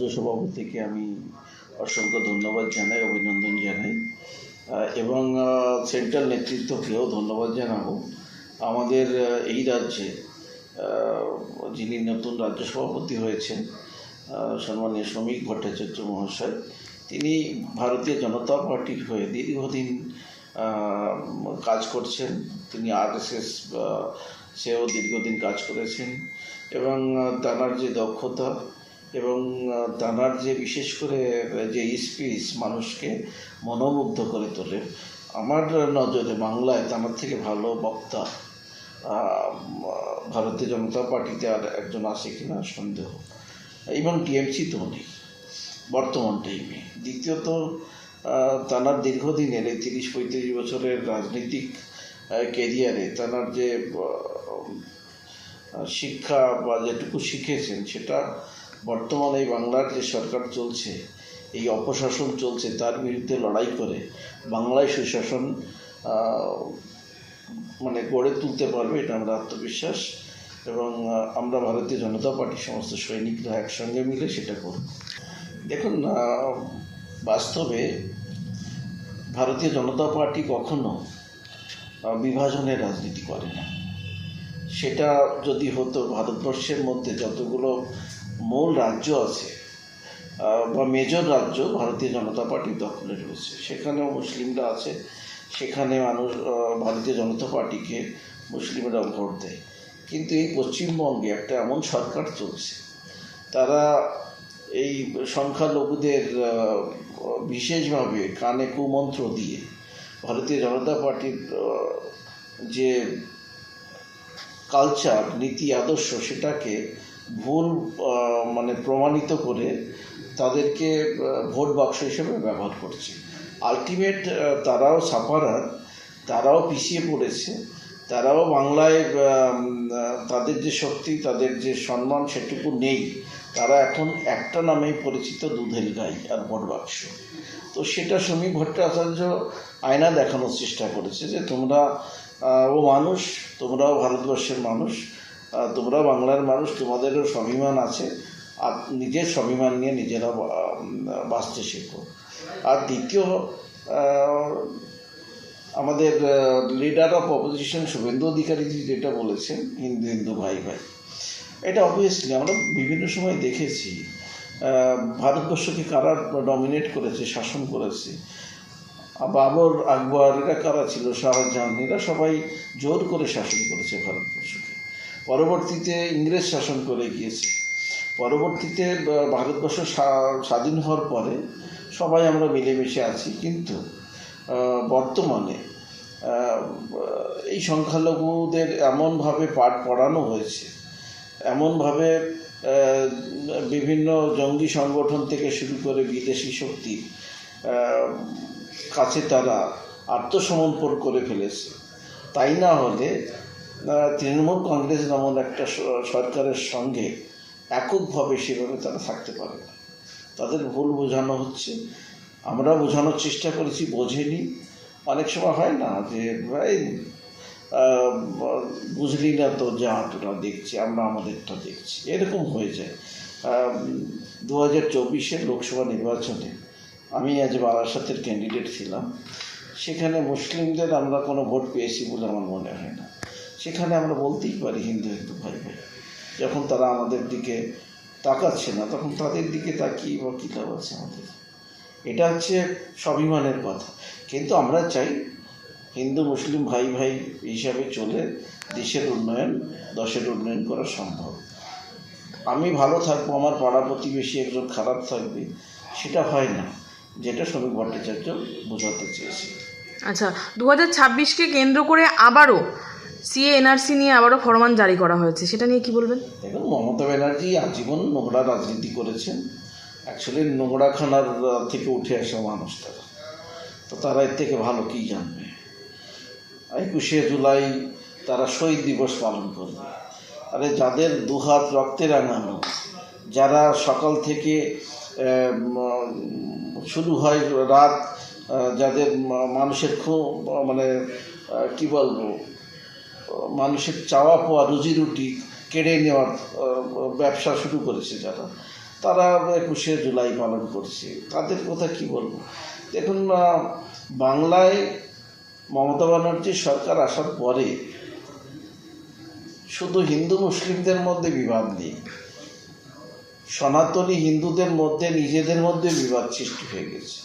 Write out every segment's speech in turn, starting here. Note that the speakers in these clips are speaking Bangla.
রাজ্য সভাপতিকে আমি অসংখ্য ধন্যবাদ জানাই, অভিনন্দন জানাই। এবং সেন্ট্রাল নেতৃত্বকেও ধন্যবাদ জানাব। আমাদের এই রাজ্যে যিনি নতুন রাজ্য সভাপতি হয়েছেন সম্মানীয় শ্রমিক ভট্টাচার্য মহাশয়, তিনি ভারতীয় জনতা পার্টির হয়ে দীর্ঘদিন কাজ করছেন। তিনি আরএসএস সেও দীর্ঘদিন কাজ করেছেন। এবং তার যে দক্ষতা এবং তাঁর যে বিশেষ করে যে স্পিচ মানুষকে মনোমুগ্ধ করে তোলে, আমার নজরে বাংলায় তাঁর থেকে ভালো বক্তা ভারতীয় জনতা পার্টিতে আর একজন আছে কিনা সন্দেহ। এবং টিএমসিতেও নেই, বর্তমান টাইমে দ্বিতীয়ত তাঁর দীর্ঘদিনের এই তিরিশ পঁয়ত্রিশ বছরের রাজনৈতিক কেরিয়ারে তাঁর যে শিক্ষা বা যেটুকু শিখেছেন, সেটা বর্তমানে এই বাংলার যে সরকার চলছে, এই অপশাসন চলছে, তার বিরুদ্ধে লড়াই করে বাংলায় সুশাসন মানে গড়ে তুলতে পারবে এটা আমরা আত্মবিশ্বাস এবং আমরা ভারতীয় জনতা পার্টির সমস্ত সৈনিকরা একসঙ্গে মিলে সেটা করব। দেখুন বাস্তবে ভারতীয় জনতা পার্টি কখনো বিভাজনের রাজনীতি করে না। সেটা যদি হতো, ভারতবর্ষের মধ্যে যতগুলো মূল রাজ্য আছে বা মেজর রাজ্য ভারতীয় জনতা পার্টির দখলে রয়েছে। সেখানেও মুসলিমরা আছে, সেখানে মানুষ ভারতীয় জনতা পার্টিকে মুসলিমরা ভোট দেয়। কিন্তু এই পশ্চিমবঙ্গে একটা এমন সরকার চলছে, তারা এই সংখ্যালঘুদের বিশেষভাবে কানে কুমন্ত্র দিয়ে ভারতীয় জনতা পার্টির যে কালচার নীতি, আদর্শ, সেটাকে ভুল মানে প্রমাণিত করে তাদেরকে ভোট বাক্স হিসেবে ব্যবহার করছে। আলটিমেট তারাও সাফারার, তারাও পিছিয়ে পড়েছে, তারাও বাংলায় তাদের যে শক্তি, তাদের যে সম্মান সেটুকু নেই, তারা এখন একটা নামেই পরিচিত দুধের গাই আর ভোট বাক্স। তো সেটা শ্রমিক ভট্টাচার্য আয়না দেখানোর চেষ্টা করেছে যে তোমরা ও মানুষ, তোমরাও ভারতবর্ষের মানুষ তোমরা বাংলার মানুষ, তোমাদেরও স্বাভিমান আছে। আর নিজের স্বাভিমান নিয়ে নিজেরা বাঁচতে শেখো। আর দ্বিতীয় আমাদের লিডার অফ অপোজিশন শুভেন্দু অধিকারীজি যেটা বলেছেন, হিন্দু হিন্দু ভাই ভাই। এটা অবভিয়াসলি আমরা বিভিন্ন সময় দেখেছি। ভারতবর্ষকে কারা ডমিনেট করেছে, শাসন করেছে? বাবর আকবর, এরা কারা ছিল? শাহজাহান, এরা সবাই জোর করে শাসন করেছে ভারতবর্ষকে। পরবর্তীতে ইংরেজ শাসন করে গিয়েছে। পরবর্তীতে ভারতবর্ষ স্বাধীন হওয়ার পরে সবাই আমরা মিলেমিশে আছি, কিন্তু বর্তমানে এই সংখ্যালঘুদের এমনভাবে পাঠ পড়ানো হয়েছে, এমনভাবে বিভিন্ন জঙ্গি সংগঠন থেকে শুরু করে বিদেশি শক্তি কাছে তারা আত্মসমর্পণ করে ফেলেছে। তাই না হলে তৃণমূল কংগ্রেস নামক একটা সরকারের সঙ্গে এককভাবে সেভাবে তারা থাকতে পারে না। তাদের ভুল বোঝানো হচ্ছে। আমরা বোঝানোর চেষ্টা করেছি, বোঝেনি। অনেক সময় হয় না যে, ভাই বুঝলি না তো, যা তোরা দেখছি, আমরা আমাদেরটা দেখছি। এরকম হয়ে যায়। দু হাজার চব্বিশের লোকসভা নির্বাচনে আমি আজ বারাসাতের ক্যান্ডিডেট ছিলাম। সেখানে মুসলিমদের আমরা কোনো ভোট পেয়েছি বলে আমার মনে হয় না। সেখানে আমরা বলতেই পারি হিন্দু হিন্দু ভাই ভাই যখন তারা আমাদের দিকে তাকাচ্ছে না, তখন তাদের দিকে তাকিয়ে বা কী লাভ আছে আমাদের? এটা হচ্ছে স্বাভিমানের কথা। কিন্তু আমরা চাই হিন্দু, মুসলিম ভাই ভাই হিসাবে চলে দেশের উন্নয়ন, দশের উন্নয়ন করা সম্ভব। আমি ভালো থাকব, আমার পাড়া প্রতিবেশী একজন খারাপ থাকবে, সেটা হয় না, যেটা শ্রমিক ভট্টাচার্য বোঝাতে চেয়েছে। আচ্ছা দু হাজার ছাব্বিশকে কেন্দ্র করে আবারও সিএ এনআরসি নিয়ে আবারও ফরমান জারি করা হয়েছে, সেটা নিয়ে কি বলবেন? দেখুন, মমতা ব্যানার্জি আজীবন নোংরা রাজনীতি করেছেন। অ্যাকচুয়ালি নোংরাখানার থেকে উঠে আসা মানুষ তারা। তো তারা এর থেকে ভালো কী জানবে? একুশে জুলাই তারা শহীদ দিবস পালন করবে। আরে যাদের দুহাত রক্তে রাঙানো, যারা সকাল থেকে শুরু হয় রাত যাদের মানুষের খুব মানে কি বলব? মানুষের চাওয়া পাওয়া, রুজি রুটি কেড়ে নেওয়ার ব্যবসা শুরু করেছে যারা। তারা একুশে জুলাই পালন করছে। তাদের কথা কি বলব? দেখুন বাংলায় মমতা ব্যানার্জি সরকার আসার পরে শুধু হিন্দু মুসলিমদের মধ্যে বিবাদ নেই। সনাতনী হিন্দুদের মধ্যে, নিজেদের মধ্যে বিবাদ সৃষ্টি হয়ে গেছে।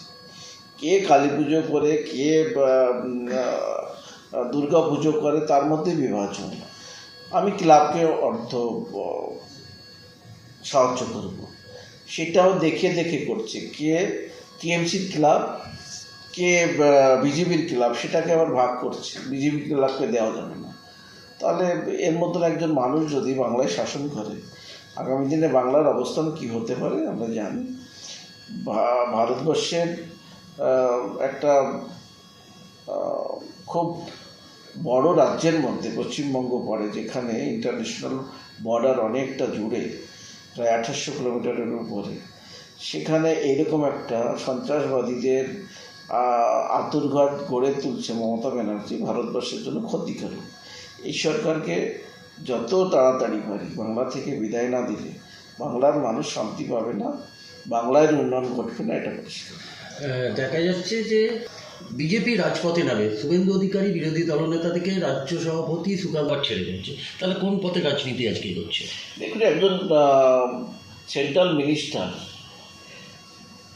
কে কালী পুজো করে, কে দুর্গা পুজো করে, তার মধ্যে বিভাজন। আমি ক্লাবকে অর্থ সাহায্য করব। সেটাও দেখে দেখে করছে। কে টিএমসির ক্লাব, কে বিজেপির ক্লাব, সেটাকে আবার ভাগ করছে। বিজেপি ক্লাবকে দেওয়া যাবে না। তাহলে এর মতন একজন মানুষ যদি বাংলায় শাসন করে, আগামী দিনে বাংলার অবস্থান কি হতে পারে আমরা জানি। ভারতবর্ষের একটা খুব বড় রাজ্যের মধ্যে পশ্চিমবঙ্গ পড়ে যেখানে ইন্টারন্যাশনাল বর্ডার অনেকটা জুড়ে প্রায় আঠাশশো কিলোমিটারের উপরে। সেখানে এইরকম একটা সন্ত্রাসবাদীদের আহ, আতুরঘাট গড়ে তুলছে মমতা ব্যানার্জি ভারতবর্ষের জন্য ক্ষতিকারক। এই সরকারকে যত তাড়াতাড়ি পারি বাংলা থেকে বিদায় না দিলে বাংলার মানুষ শান্তি পাবে না বাংলার উন্নয়ন ঘটবে না এটা পরিষ্কার। দেখা যাচ্ছে যে বিজেপি রাজপথে নামে। শুভেন্দু অধিকারী বিরোধী দলনেতা থেকে রাজ্য সভাপতি সুকালবার ছেড়ে যাচ্ছে তাহলে কোন পথে রাজনীতি আজকে এগোচ্ছে দেখুন, একজন সেন্ট্রাল মিনিস্টার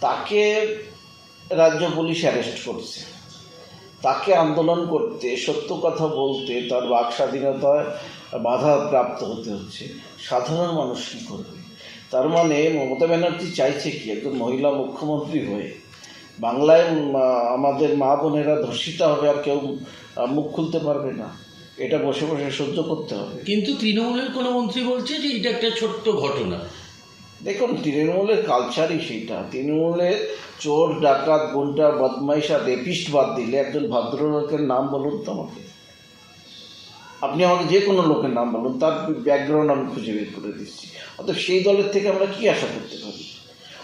তাকে রাজ্য পুলিশ অ্যারেস্ট করছে। তাকে আন্দোলন করতে, সত্য কথা বলতে, তার বাক স্বাধীনতায় বাধা প্রাপ্ত হতে হচ্ছে। সাধারণ মানুষ কী করবে? তার মানে মমতা ব্যানার্জি চাইছে কি একজন মহিলা মুখ্যমন্ত্রী হয়ে বাংলায় আমাদের মা বোনেরা ধর্ষিত হবে আর কেউ মুখ খুলতে পারবে না। এটা বসে বসে সহ্য করতে হবে। কিন্তু তৃণমূলের কোনো মন্ত্রী বলছে যে এটা একটা ছোট্ট ঘটনা। দেখুন তৃণমূলের কালচারই সেইটা। তৃণমূলের চোর ডাকাত গুন্ডা বদমাইশ রেপিস্ট বাদ দিলে একজন ভদ্রলোকের নাম বলুন তো আমাকে। আপনি আমাকে যে কোনো লোকের নাম বলুন তার ব্যাকগ্রাউন্ড আমি খুঁজে বের করে দিচ্ছি। অতএব সেই দলের থেকে আমরা কি আশা করতে পারি?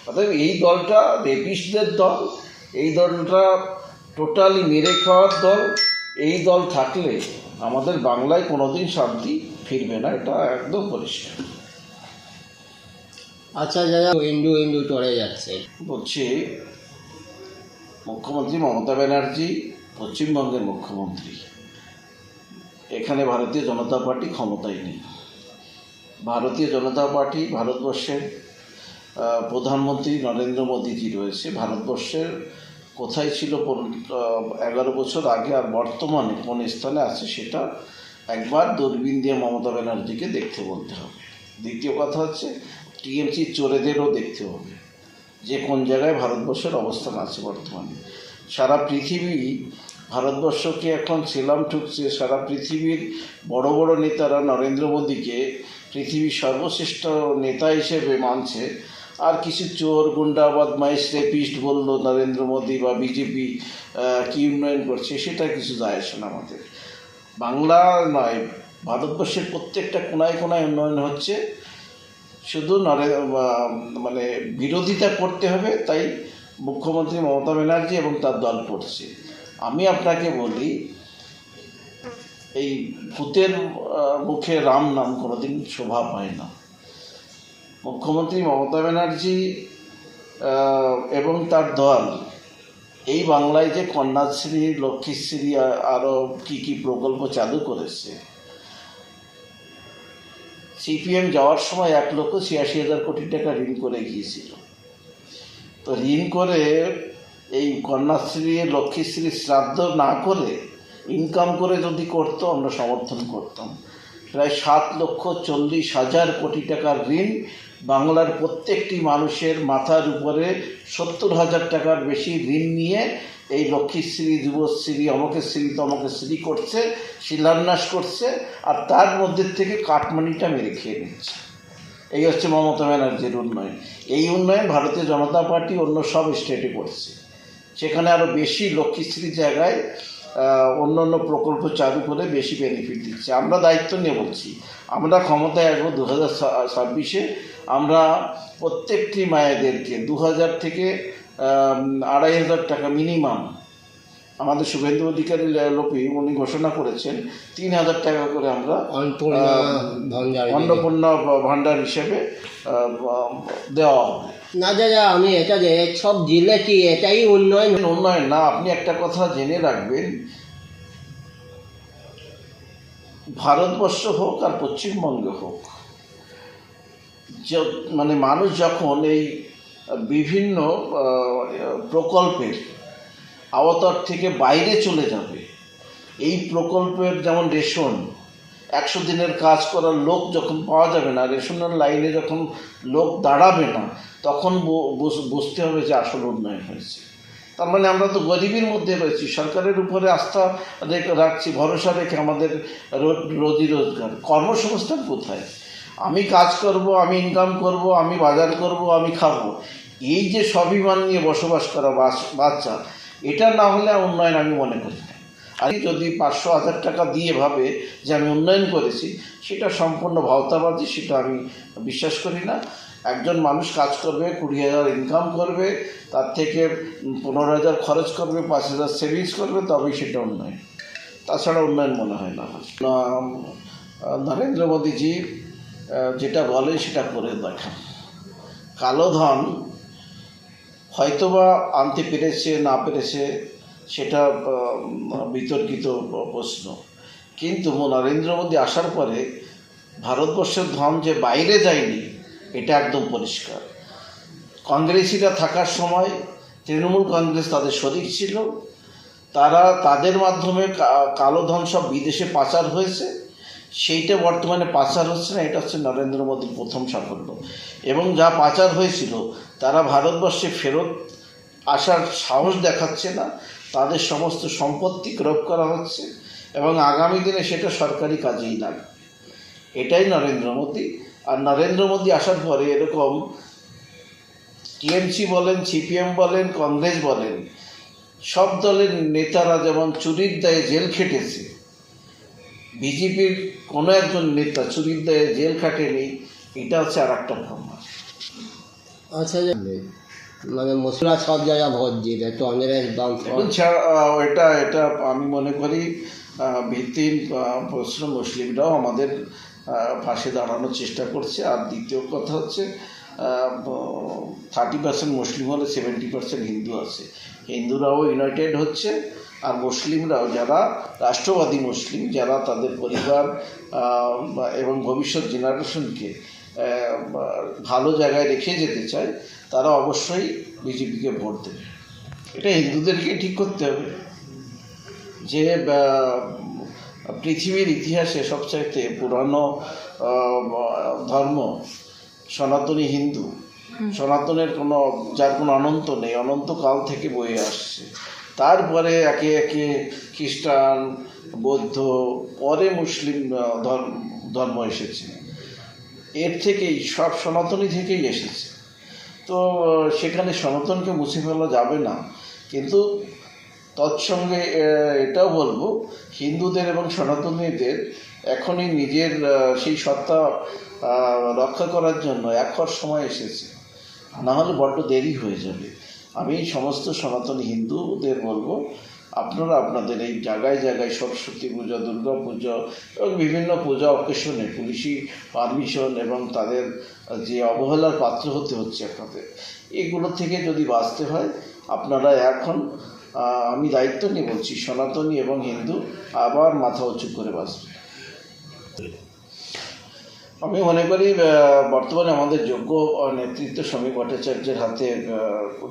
অতএব এই দলটা রেপিস্টদের দল এই দলটা টোটালি মেরে খাওয়ার দল এই দল থাকলে আমাদের বাংলায় কোনোদিন শান্তি ফিরবে না এটা একদম পরিষ্কার। আচ্ছা যারা হিন্দু হিন্দু চলে যাচ্ছে। বলছি মুখ্যমন্ত্রী মমতা ব্যানার্জি পশ্চিমবঙ্গের মুখ্যমন্ত্রী। এখানে ভারতীয় জনতা পার্টি ক্ষমতায় নেই। ভারতীয় জনতা পার্টি ভারতবর্ষের প্রধানমন্ত্রী নরেন্দ্র মোদীজি রয়েছে। ভারতবর্ষের কোথায় ছিল এগারো বছর আগে আর বর্তমানে কোন স্থানে আছে সেটা একবার দূরবীন দিয়ে মমতা ব্যানার্জিকে দেখতে বলতে হবে। দ্বিতীয় কথা হচ্ছে, টিএমসি চোরেদেরও দেখতে হবে যে কোন জায়গায় ভারতবর্ষের অবস্থান আছে বর্তমানে। সারা পৃথিবী, ভারতবর্ষকে এখন সেলাম ঠুকছে, সারা পৃথিবীর বড় বড় নেতারা নরেন্দ্র মোদীকে পৃথিবীর সর্বশ্রেষ্ঠ নেতা হিসেবে মানছে আর কিছু চোর গুন্ডা বদমাইশ রেপিস্ট বলল, নরেন্দ্র মোদী বা বিজেপি কি উন্নয়ন করছে সেটা কিছু যায় আসে না আমাদের। বাংলা নয়, ভারতবর্ষের প্রত্যেকটা কোনায় কোনায় উন্নয়ন হচ্ছে। শুধু নরে মানে বিরোধিতা করতে হবে, তাই মুখ্যমন্ত্রী মমতা ব্যানার্জি এবং তার দল করছে। আমি আপনাকে বলি, এই ভূতের মুখে রাম নাম কোনোদিন শোভা পায় না। মুখ্যমন্ত্রী মমতা ব্যানার্জি এবং তার দল, এই বাংলায় যে কন্যাশ্রী, লক্ষ্মীশ্রী আরও কী কী প্রকল্প চালু করেছে, সিপিএম যাওয়ার সময় এক লক্ষ ছিয়াশি হাজার কোটি টাকা ঋণ করে গিয়েছিল। তো ঋণ করে এই কন্যাশ্রী, লক্ষ্মীশ্রী শ্রাদ্ধ না করে ইনকাম করে যদি করতো, আমরা সমর্থন করতাম। প্রায় সাত লক্ষ চল্লিশ হাজার কোটি টাকার ঋণ বাংলার প্রত্যেকটি মানুষের মাথার উপরে সত্তর হাজার টাকার বেশি ঋণ নিয়ে এই লক্ষ্মীশ্রী, যুবশ্রী, অমকেশ্রী, তমকেশ্রী করছে, শিলান্যাস করছে, আর তার মধ্যে থেকে কাটমানিটা মেরে খেয়ে নিচ্ছে। এই হচ্ছে মমতা ব্যানার্জির উন্নয়ন। এই উন্নয়ন ভারতীয় জনতা পার্টি অন্য সব স্টেটে করছে। সেখানে আরও বেশি লক্ষ্মীশ্রী জায়গায় অন্য অন্য প্রকল্প চালু করে বেশি বেনিফিট দিচ্ছে। আমরা দায়িত্ব নিয়ে বলছি, আমরা ক্ষমতায় আসব দু হাজার ছাব্বিশে। আমরা প্রত্যেকটি মায়েদেরকে দু হাজার থেকে আড়াই হাজার টাকা মিনিমাম আমাদের শুভেন্দু অধিকারী লোপি উনি ঘোষণা করেছেন তিন হাজার টাকা করে আমরা অন্নপূর্ণা ভাণ্ডার হিসেবে দেওয়া হবে। না দাদা আমি এটা যে সব কি এটাই উন্নয়ন? উন্নয়ন না আপনি একটা কথা জেনে রাখবেন। ভারতবর্ষ হোক আর পশ্চিমবঙ্গ হোক মানে মানুষ যখন এই বিভিন্ন প্রকল্পের আওতার থেকে বাইরে চলে যাবে, এই প্রকল্পের যেমন রেশন, একশো দিনের কাজ করার লোক যখন পাওয়া যাবে না, রেশনের লাইনে যখন লোক দাঁড়াবে না, তখন বুঝতে হবে যে আসল উন্নয়ন হয়েছে। তার মানে আমরা তো গরিবের মধ্যে রয়েছি, সরকারের উপরে আস্থা রেখে, রাখছি, ভরসা রেখে আমাদের রোজি রোজগার। কর্মসংস্থান কোথায়? আমি কাজ করব, আমি ইনকাম করব, আমি বাজার করব, আমি খাব। এই যে স্বাভিমান নিয়ে বসবাস করা বাচ্চা, এটা না হলে উন্নয়ন আমি মনে করি না। আর যদি পাঁচশো হাজার টাকা দিয়ে ভাবে যে আমি উন্নয়ন করেছি, সেটা সম্পূর্ণ ভাওতাবাজি, সেটা আমি বিশ্বাস করি না। একজন মানুষ কাজ করবে, কুড়ি হাজার ইনকাম করবে, তার থেকে পনেরো হাজার খরচ করবে, পাঁচ হাজার সেভিংস করবে, তবেই সেটা উন্নয়ন। তাছাড়া উন্নয়ন মনে হয় না নরেন্দ্র মোদীজি যেটা বলে সেটা করে দেখান। কালো ধন হয়তোবা আনতে পেরেছে, না পেরেছে, সেটা বিতর্কিত প্রশ্ন। কিন্তু নরেন্দ্র মোদী আসার পরে ভারতবর্ষের ধন যে বাইরে যায়নি, এটা একদম পরিষ্কার। কংগ্রেসিরা থাকার সময় তৃণমূল কংগ্রেস তাদের শরিক ছিল। তারা তাদের মাধ্যমে কালো ধন সব বিদেশে পাচার হয়েছে। সেইটা বর্তমানে পাচার হচ্ছে না, এটা হচ্ছে নরেন্দ্র মোদীর প্রথম সাফল্য। এবং যা পাচার হয়েছিল, তারা ভারতবর্ষে ফেরত আসার সাহস দেখাচ্ছে না, তাদের সমস্ত সম্পত্তি ক্রোপ করা হচ্ছে এবং আগামী দিনে সেটা সরকারি কাজেই লাগবে। এটাই নরেন্দ্র মোদী। আর নরেন্দ্র মোদী আসার পরে এরকম টিএমসি বলেন, সিপিএম বলেন, কংগ্রেস বলেন, সব দলের নেতারা যেমন চুরির দায়ে জেল খেটেছে বিজেপির কোনো একজন নেতা চুরির দায়ে জেল খাটেনি এটা হচ্ছে আর একটা প্রমাণ আচ্ছা মানে মশলা সব জায়গায় ভোট দিবে কংগ্রেস বাম এটা এটা আমি মনে করি ভিত্তিহীন প্রশ্ন মুসলিমরাও আমাদের পাশে দাঁড়ানোর চেষ্টা করছে। আর দ্বিতীয় কথা হচ্ছে থার্টি পার্সেন্ট মুসলিম হলে সেভেন্টি পার্সেন্ট হিন্দু আছে। হিন্দুরাও ইউনাইটেড হচ্ছে। আর মুসলিমরাও যারা রাষ্ট্রবাদী মুসলিম যারা তাদের পরিবার এবং ভবিষ্যৎ জেনারেশনকে ভালো জায়গায় রেখে যেতে চায় তারা অবশ্যই বিজেপিকে ভোট দেবে। এটা হিন্দুদেরকে ঠিক করতে হবে যে পৃথিবীর ইতিহাসে সবচাইতে পুরানো ধর্ম সনাতনী হিন্দু। সনাতনের কোনো যার কোনো অনন্ত নেই অনন্তকাল থেকে বয়ে আসছে। তারপরে একে একে খ্রিস্টান, বৌদ্ধ, পরে মুসলিম ধর্ম ধর্ম এসেছে। এর থেকেই, সব সনাতনী থেকেই এসেছে। তো, সেখানে সনাতনকে মুছে ফেলা যাবে না। কিন্তু তৎসঙ্গে এটাও বলব, হিন্দুদের এবং সনাতনীদের এখনই নিজের সেই সত্তা রক্ষা করার জন্য একর সময় এসেছে। না হলে বড্ড দেরি হয়ে যাবে। আমি সমস্ত সনাতন হিন্দুদের বলব, আপনারা আপনাদের এই জায়গায় জায়গায় সরস্বতী পূজা, দুর্গা পুজো এবং বিভিন্ন পূজা অকেশনে পুলিশি পারমিশন এবং তাদের যে অবহেলার পাত্র হতে হচ্ছে আপনাদের, এগুলো থেকে যদি বাঁচতে হয়, আপনারা এখন আমি দায়িত্ব নিয়ে বলছি সনাতনী এবং হিন্দু আবার মাথা উঁচু করে বাঁচবে আমি মনে করি বর্তমানে আমাদের যোগ্য নেতৃত্ব সমী ভট্টাচার্যের হাতে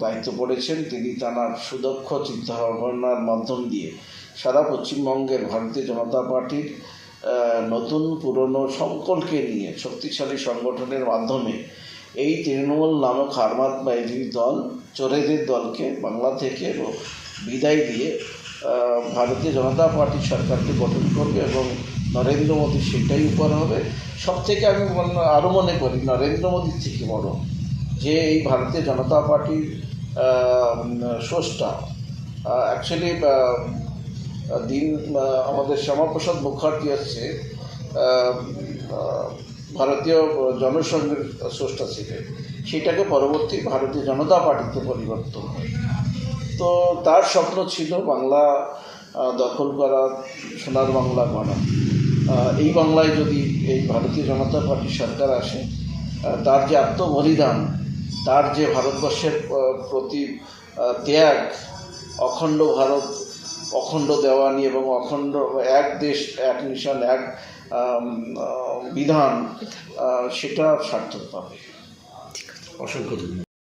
দায়িত্ব পড়েছেন। তিনি তাঁর সুদক্ষ চিন্তাভাবনার মাধ্যম দিয়ে সারা পশ্চিমবঙ্গের ভারতীয় জনতা পার্টির নতুন, পুরনো সকলকে নিয়ে শক্তিশালী সংগঠনের মাধ্যমে এই তৃণমূল নামক হারমাত বাইরি দল, চোরেদের দলকে বাংলা থেকে বিদায় দিয়ে ভারতীয় জনতা পার্টি সরকারকে গঠন করবে এবং নরেন্দ্র মোদী সেটাই উপর হবে। সব থেকে আমি আরও মনে করি নরেন্দ্র মোদীর থেকে বড়। যে এই ভারতীয় জনতা পার্টির স্রষ্টা অ্যাকচুয়ালি দিন আমাদের শ্যামাপ্রসাদ মুখার্জি আহ, ভারতীয় জনসংঘের স্রষ্টা ছিলেন। সেটাকে পরবর্তী ভারতীয় জনতা পার্টিতে পরিবর্তন হয়। তো তার স্বপ্ন ছিল বাংলা দখল করা সোনার বাংলা করা এই বাংলায় যদি এই ভারতীয় জনতা পার্টির সরকার আসে তার যে আত্মবলিদান, তার যে ভারতবর্ষের প্রতি ত্যাগ, অখণ্ড ভারত, অখণ্ড দেওয়ানি এবং অখণ্ড এক দেশ, এক মিশন এক বিধান সেটা সার্থক পাবে। অসংখ্য ধন্যবাদ।